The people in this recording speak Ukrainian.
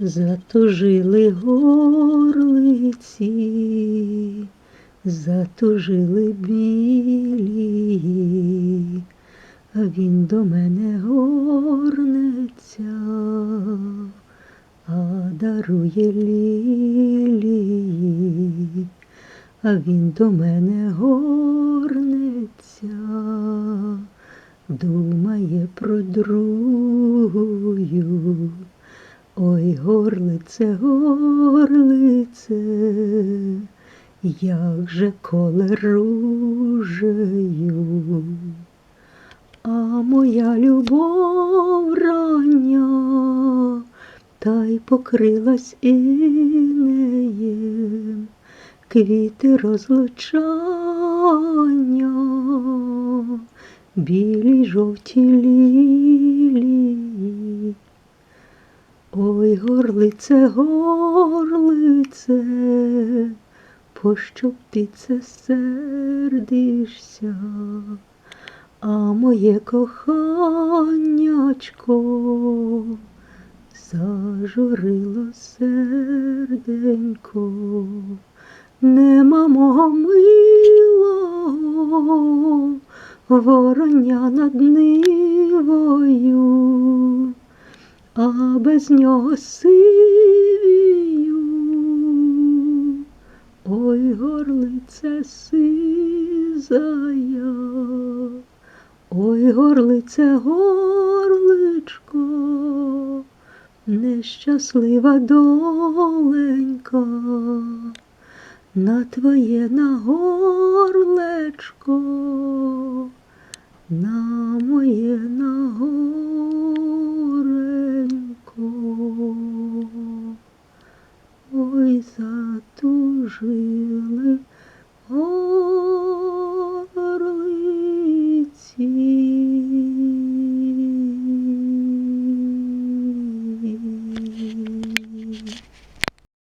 Затужили горлиці, затужили білі, а він до мене горнеться, а дарує лілії, а він до мене горнеться, думає про другую. Ой, горлице, горлице, як же коле а моя любов рання, та й покрилась інеєм, квіти розлучання, білі жовті лілії. Ой, горлице, горлице, пощо ти це сердишся, а моє коханячко зажурило серденько, нема мого милого, вороня над нивою а без нього сивію. Ой, горлице сизая, ой, горлице горличко, нещаслива доленька, на твоє на затужили